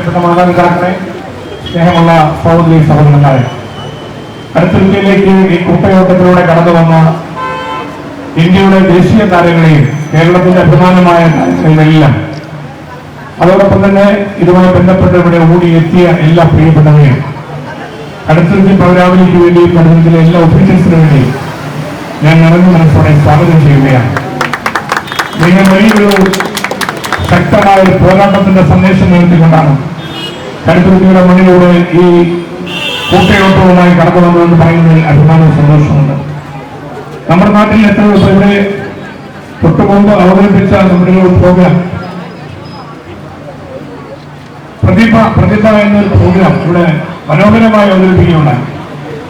പ്രിയപ്പെട്ട മാതാപിതാക്കളെ സ്നേഹമുള്ള സഹോദരി സഹോദരന്മാരെ അടുത്ത ഇന്ത്യയിലേക്ക് ഈ കൂട്ടയോട്ടത്തിലൂടെ കടന്നു വന്ന ഇന്ത്യയുടെ ദേശീയ താരങ്ങളെയും കേരളത്തിന്റെ അഭിമാനമായ താരങ്ങളെല്ലാം അതോടൊപ്പം തന്നെ ഇതുമായി ബന്ധപ്പെട്ട് ഇവിടെ എത്തിയ എല്ലാ പ്രിയപ്പെട്ടവരെയും കടത്തുരുത്തി പൗരാവലിക്ക് വേണ്ടിയും കടത്തുരുത്തിലെ എല്ലാ ഒഫീഷ്യൽസിനു വേണ്ടിയും ഞാൻ നിറഞ്ഞ മനസ്സോടെ സ്വാഗതം ചെയ്യുകയാണ്. നിങ്ങൾ വലിയൊരു ശക്തമായ ഒരു പോരാട്ടത്തിന്റെ സന്ദേശം നൽകിക്കൊണ്ടാണ് കരുത്തുരുത്തിയുടെ മണ്ണിലൂടെ ഈ കൂട്ടയോട്ടവുമായി കടന്നു വന്നതെന്ന് പറയുന്നതിൽ അഭിമാനവും സന്തോഷമുണ്ട് നമ്മുടെ നാട്ടിൽ എത്ര ദിവസം ഇവിടെ തൊട്ടുമുമ്പ് അവതരിപ്പിച്ച നമ്മുടെ ഒരു പ്രോഗ്രാം പ്രതിഭ പ്രതിഭ എന്നൊരു പ്രോഗ്രാം ഇവിടെ മനോഹരമായി അവതരിപ്പിക്കുകയുണ്ടായി.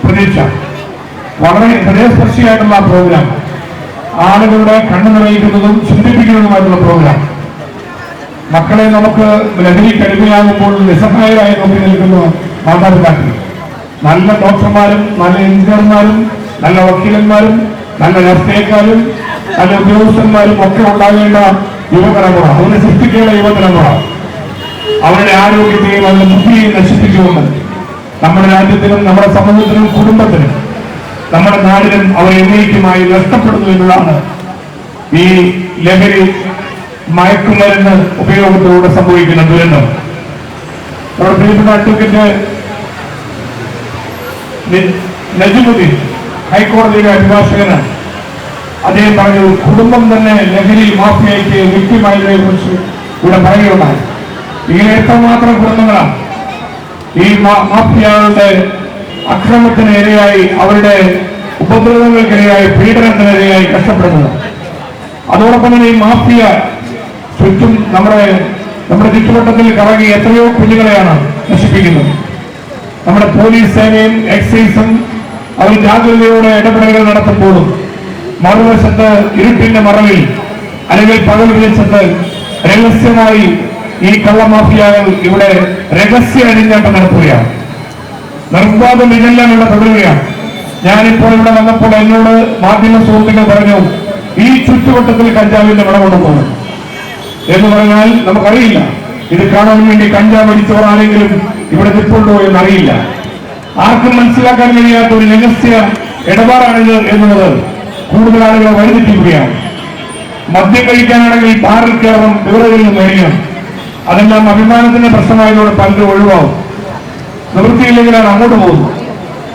പ്രതീക്ഷ വളരെ ഹൃദയസ്പർശിയായിട്ടുള്ള പ്രോഗ്രാം ആളുകളുടെ കണ്ണു നിറയിക്കുന്നതും ചിന്തിപ്പിക്കുന്നതുമായിട്ടുള്ള പ്രോഗ്രാം മക്കളെ നമുക്ക് ലഹരി കരുതയാകുമ്പോൾ നിസ്സഹായരായി നോക്കി നിൽക്കുന്ന മാതാപിതാക്കൾ നല്ല ഡോക്ടർമാരും നല്ല എഞ്ചിനീയർമാരും നല്ല വക്കീലന്മാരും നല്ല രാഷ്ട്രീയക്കാരും നല്ല ഉദ്യോഗസ്ഥന്മാരും ഒക്കെ ഉണ്ടാകേണ്ട യുവതലമുറ അവരെ സൃഷ്ടിക്കേണ്ട യുവതലമുറ. അവരുടെ ആരോഗ്യത്തെയും അവരുടെ ബുദ്ധിയെയും നശിപ്പിച്ചുകൊണ്ട് നമ്മുടെ രാജ്യത്തിനും നമ്മുടെ സമൂഹത്തിനും കുടുംബത്തിനും നമ്മുടെ നാടിനും അവർ എന്നേക്കുമായി നഷ്ടപ്പെടുന്നു എന്നതാണ് ഈ ലഹരി മയക്കുമരുന്ന് ഉപയോഗത്തിലൂടെ സംഭവിക്കുന്ന ദുരന്തം നമ്മുടെ പ്രിയപ്പെട്ട അഡ്വക്കേറ്റ് നജിമുദ്ദീൻ ഹൈക്കോടതിയിലെ അഭിഭാഷകനാണ് അദ്ദേഹം പറഞ്ഞു കുടുംബം തന്നെ ലഹരി മാഫിയയ്ക്ക് വ്യക്തിമായതിനെ കുറിച്ച് ഇവിടെ പറയുകയുണ്ടായി. ഇങ്ങനെ എത്രമാത്രം കുടുംബങ്ങളാണ്. ഈ മാഫിയകളുടെ അക്രമത്തിന് അവരുടെ ഉപദ്രവങ്ങൾക്കിരയായി പീഡനത്തിനിരയായി കഷ്ടപ്പെടുന്നത്. അതോടൊപ്പം തന്നെ ഈ മാഫിയ ചുറ്റും നമ്മുടെ നമ്മുടെ ചുറ്റുവട്ടത്തിൽ കറങ്ങി എത്രയോ കുഞ്ഞുങ്ങളെയാണ് നശിപ്പിക്കുന്നത്. നമ്മുടെ പോലീസ് സേനയും എക്സൈസും അവർ ജാഗ്രതയോടെ ഇടപെടലുകൾ നടത്തുമ്പോഴും മറുവശത്ത് ഇരുട്ടിന്റെ മറവിൽ അല്ലെങ്കിൽ പകൽ വെളിച്ചത്ത് രഹസ്യമായി ഈ കള്ളമാഫിയകൾ ഇവിടെ രഹസ്യ അഴിഞ്ഞാട്ടം നടത്തുകയാണ്. നിർബാധം ഇതെല്ലാം ഇവിടെ തുടരുകയാണ്. ഞാനിപ്പോൾ ഇവിടെ വന്നപ്പോൾ എന്നോട് മാധ്യമ സുഹൃത്തുക്കൾ പറഞ്ഞു ഈ ചുറ്റുവട്ടത്തിൽ കഞ്ചാവിന്റെ തോന്നുന്നു എന്ന് പറഞ്ഞാൽ നമുക്കറിയില്ല. ഇത് കാണാൻ വേണ്ടി കഞ്ചാവ് അടിച്ചവർ ആരെങ്കിലും ഇവിടെ നിൽപ്പുണ്ടോ എന്നറിയില്ല. ആർക്കും മനസ്സിലാക്കാൻ കഴിയാത്ത ഒരു രഹസ്യ ഇടപാടാണിത് എന്നുള്ളത് കൂടുതൽ ആളുകളെ വഴിതെറ്റിക്കുകയാണ്. മദ്യം കഴിക്കാനാണെങ്കിൽ ബാറിൽ കയറണം വിവരങ്ങളിൽ നിന്ന് മേടിക്കണം. അതെല്ലാം അഭിമാനത്തിന്റെ പ്രശ്നമായതോടെ പലരും ഒഴിവാകും. നിവൃത്തിയില്ലെങ്കിലാണ് അങ്ങോട്ട് പോകുന്നത്.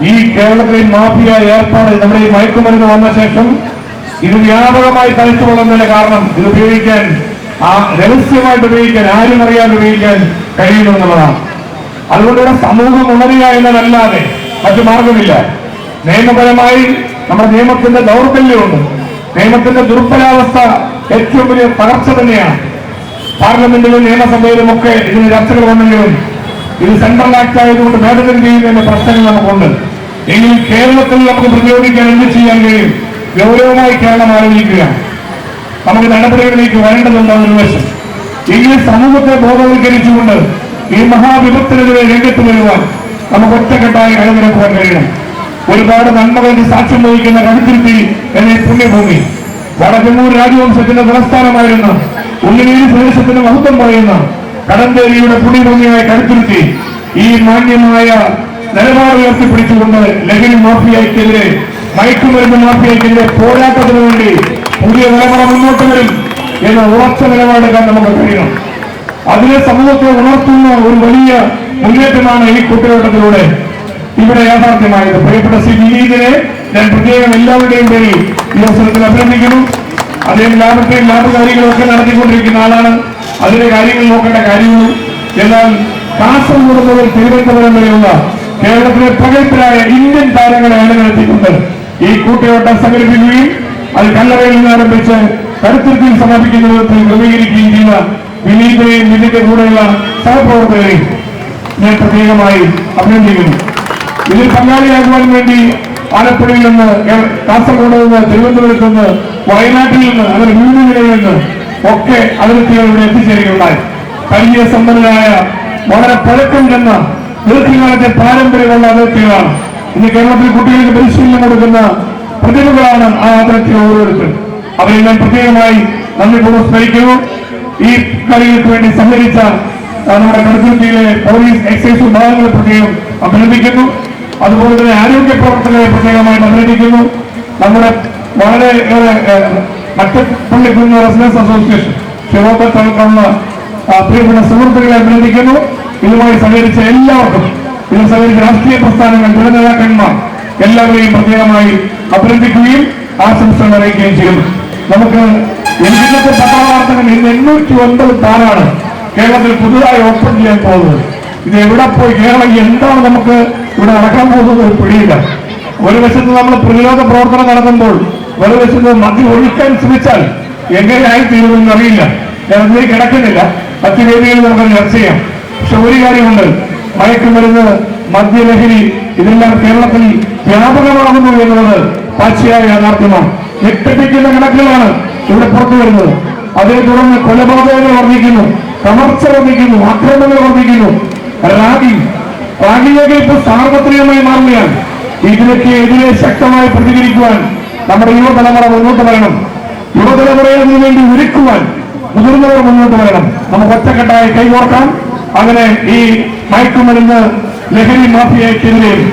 ഈ കേരളത്തിലെ മാഫിയ ഏർപ്പാട് നമ്മുടെ ഈ മയക്കുമരുന്ന് വന്ന ശേഷം ഇത് വ്യാപകമായി തളിച്ചു കൊള്ളുന്നതിന്റെ കാരണം ഇത് ഉപയോഗിക്കാൻ ആ രഹസ്യമായിട്ട് ഉപയോഗിക്കാൻ ആരും അറിയാതെ ഉപയോഗിക്കാൻ കഴിയുമെന്നുള്ളതാണ് അതുകൊണ്ട് ഇവിടെ സമൂഹം ഉണരുക എന്നതല്ലാതെ മറ്റു മാർഗമില്ല. നിയമപരമായി നമ്മുടെ നിയമത്തിന്റെ ദൗർബല്യമുണ്ട്. നിയമത്തിന്റെ ദുർബലാവസ്ഥ ഏറ്റവും വലിയ തകർച്ച തന്നെയാണ്. പാർലമെന്റിലും നിയമസഭയിലും ഒക്കെ ഇതിന് ചർച്ചകൾ വന്നെങ്കിലും ഇത് സെൻട്രൽ ആക്ട് ആയതുകൊണ്ട് ഭേദഗതി ചെയ്യുന്നതിന്റെ പ്രശ്നങ്ങൾ നമുക്കുണ്ട്. എങ്കിലും കേരളത്തിൽ നമുക്ക് പ്രതിരോധിക്കാൻ എന്ത് ചെയ്യാൻ കഴിയും? ഗൗരവമായി കേരളം ആലോചിക്കുകയാണ്. നമുക്ക് നടപടികളിലേക്ക് വരേണ്ടതുണ്ട് ഒരു വശം. ഇങ്ങനെ സമൂഹത്തെ ബോധവൽക്കരിച്ചുകൊണ്ട് ഈ മഹാവിപത്തിനെതിരെ രംഗത്ത് വരുവാൻ നമുക്ക് ഒറ്റക്കെട്ടായി അണിനിരക്കുവാൻ കഴിയണം. ഒരുപാട് നന്മകൾക്ക് സാക്ഷ്യം വഹിക്കുന്ന കണിത്തിരുത്തി എന്ന പുണ്യഭൂമി. വടക്കന്നൂർ രാജവംശത്തിന്റെ തലസ്ഥാനമായിരുന്ന ഉള്ളിനീരി പ്രദേശത്തിന് മഹത്വം പറയുന്ന കടന്തേരിയുടെ പുണ്യഭൂമിയായ കണിത്തിരുത്തി ഈ മാന്യമായ നിലപാട് ഉയർത്തിപ്പിടിച്ചുകൊണ്ട് ലഹരി മാഫിയക്കെതിരെ മയക്കുമരുന്ന് മാഫിയക്കെതിരെ പോരാട്ടത്തിന് വേണ്ടി പുതിയ തലമുറ മുന്നോട്ട് വരും എന്ന ഉറച്ച നിലപാടെടുക്കാൻ നമുക്ക് കഴിയണം. അതിനെ സമൂഹത്തെ ഉണർത്തുന്ന ഒരു വലിയ മുന്നേറ്റമാണ് ഈ കൂട്ടുകെട്ടത്തിലൂടെ ഇവിടെ യാഥാർത്ഥ്യമായത്. പ്രിയപ്പെട്ട ശ്രീ വിനീതിനെ ഞാൻ പ്രത്യേകം എല്ലാവരുടെയും പേരിൽ ഈ അവസരത്തിൽ അഭിനന്ദിക്കുന്നു. അദ്ദേഹം ലാഭത്തെയും ലാഭകാര്യങ്ങളൊക്കെ നടത്തിക്കൊണ്ടിരിക്കുന്ന ആളാണ്. അതിന്റെ കാര്യങ്ങൾ നോക്കേണ്ട കാര്യങ്ങൾ എന്നാൽ കാസർഗോഡ് മുതൽ തിരുവനന്തപുരം വരെയുള്ള കേരളത്തിലെ പ്രഗത്ഭരായ ഇന്ത്യൻ താരങ്ങളെ അണിനിരത്തിക്കൊണ്ട് ഈ കൂട്ടയോട്ടം സംഘടിപ്പിക്കുകയും അത് കല്ലറയിൽ നിന്ന് ആരംഭിച്ച് കരുത്തിൽ സമാപിക്കുന്ന വിധത്തിൽ ക്രമീകരിക്കുകയും ചെയ്ത വിനീതയും ഇതിന്റെ കൂടെയുള്ള സഹപ്രവർത്തകരെയും ഞാൻ പ്രത്യേകമായി അഭിനന്ദിക്കുന്നു. ഇതിൽ പങ്കാളിയാകുവാൻ വേണ്ടി ആലപ്പുഴയിൽ നിന്ന് കാസർഗോഡ് നിന്ന് തിരുവനന്തപുരത്ത് നിന്ന് വയനാട്ടിൽ നിന്ന് അങ്ങനെ മൂന്ന് നിലയിൽ നിന്ന് ഒക്കെ അതിർത്തികൾ ഇവിടെ എത്തിച്ചേരുകയുണ്ടായി. പരിചയ സമ്പന്നരായ വളരെ പഴക്കം ചെന്ന ദീർഘകാലത്തെ പാരമ്പര്യമുള്ള അതിർത്തികളാണ്. ഇന്ന് കേരളത്തിൽ കുട്ടികൾക്ക് പരിശീലനം കൊടുക്കുന്ന പ്രതിഭകളാണ് ആ അതിർത്തി ഓരോരുത്തരും അവരെ ഞാൻ പ്രത്യേകമായി നന്ദിപൂർവം സ്മരിക്കുന്നു ഈ കളികൾക്ക് വേണ്ടി സഹകരിച്ച നമ്മുടെ കടുത്തുരുത്തിയിലെ പോലീസ് എക്സൈസ് വിഭാഗങ്ങളെ പ്രത്യേകം അഭിനന്ദിക്കുന്നു. അതുപോലെ തന്നെ ആരോഗ്യ പ്രവർത്തകരെ പ്രത്യേകമായിട്ട് അഭിനന്ദിക്കുന്നു. നമ്മുടെ വളരെ ഏറെ ഏഹ്, മറ്റപ്പള്ളിക്കുന്ന് റെസിഡൻസ് അസോസിയേഷൻ ശിവോത്തൽക്കുന്ന പ്രിയപ്പെട്ട സുഹൃത്തുക്കളെ അഭിനന്ദിക്കുന്നു. ഇതുമായി സഹകരിച്ച എല്ലാവർക്കും ഇതിൽ സഹകരിച്ച രാഷ്ട്രീയ പ്രസ്ഥാനങ്ങൾ ജനനേതാക്കന്മാർ എല്ലാവരെയും പ്രത്യേകമായി അഭിനന്ദിക്കുകയും ആശംസകൾ അറിയിക്കുകയും ചെയ്യും. നമുക്ക് ഇന്നത്തെ പത്രവാർത്തകൾ ഇന്ന് എണ്ണൂറ്റി ഒൻപത് താരാണ് കേരളത്തിൽ പുതുതായി ഓപ്പൺ ചെയ്യാൻ പോകുന്നത്. ഇത് എവിടെ പോയി? കേരളം എന്താണ് നമുക്ക് ഇവിടെ നടക്കാൻ പോകുന്നത്? ഒരു പിടിയില്ല. ഒരു വശത്ത് നമ്മൾ പ്രതിരോധ പ്രവർത്തനം നടത്തുമ്പോൾ ഒരു വശത്ത് മദ്യം ഒഴിക്കാൻ ശ്രമിച്ചാൽ എങ്ങനെയായി തീരുമെന്ന് അറിയില്ല. ഞാൻ അതിലേക്ക് കിടക്കുന്നില്ല. പത്ത് വേദികളിൽ നമുക്ക് ചർച്ച ചെയ്യാം. പക്ഷെ ഒരു കാര്യമുണ്ട്. മയക്കുമരുന്ന് മദ്യലഹരി ഇതെല്ലാം കേരളത്തിൽ വ്യാപകമാകുന്നു എന്നുള്ളത് പച്ചയായ യാഥാർത്ഥ്യമാണ്. ഞെട്ടിപ്പിക്കുന്ന കണക്കുകളാണ് ഇവിടെ പുറത്തു വരുന്നത്. അതേ തുടർന്ന് കൊലപാതകങ്ങൾ വർദ്ധിക്കുന്നു കമർച്ച വർദ്ധിക്കുന്നു ആക്രമണങ്ങൾ വർദ്ധിക്കുന്നു. റാഗി റാഗിയൊക്കെ ഇപ്പോൾ സാർവത്രികമായി മാറുകയാണ്. ഇതിനൊക്കെ എതിരെ ശക്തമായി പ്രതികരിക്കുവാൻ നമ്മുടെ യുവതലമുറ മുന്നോട്ട് വരണം. യുവതലമുറയെ നിന്ന് വേണ്ടി ഒരുക്കുവാൻ മുതിർന്നവർ മുന്നോട്ട് വരണം. നമുക്ക് ഒറ്റക്കെട്ടായി കൈകോർക്കാം. അങ്ങനെ ഈ മയക്കുമരുന്ന് ലഹരി മാഫിയക്കെതിരെയും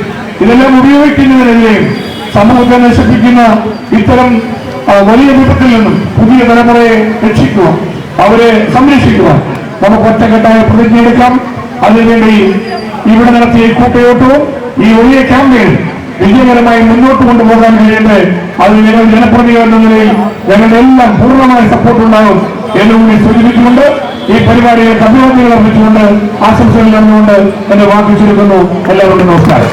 ഇതെല്ലാം ഉപയോഗിക്കുന്നതിനെതിരെയും സമൂഹത്തെ നശിപ്പിക്കുന്ന ഇത്തരം വലിയ വിപത്തിൽ നിന്നും പുതിയ തലമുറയെ രക്ഷിക്കുക അവരെ സംരക്ഷിക്കുക. നമുക്ക് ഒറ്റക്കെട്ടായ പ്രതിജ്ഞയെടുക്കാം അതിനുവേണ്ടി ഇവിടെ നടത്തിയ കൂട്ടയോട്ടവും ഈ വലിയ ക്യാമ്പയിൻ വിജയകരമായി മുന്നോട്ട് കൊണ്ടുപോകാൻ കഴിയുന്നത് അത് ഞങ്ങൾ ജനപ്രതിനിധികൾ എന്ന നിലയിൽ ഞങ്ങളുടെ എല്ലാം പൂർണമായ സപ്പോർട്ടുണ്ടാകും എന്നും എന്നുകൂടി സൂചിപ്പിച്ചുകൊണ്ട് ഈ പരിപാടിയെ അഭിവാദ്യങ്ങൾ അർപ്പിച്ചുകൊണ്ട് ആശംസകൾ നടന്നുകൊണ്ട് എന്റെ വാക്ക് ചുരുക്കുന്നു. എല്ലാവർക്കും നമസ്കാരം.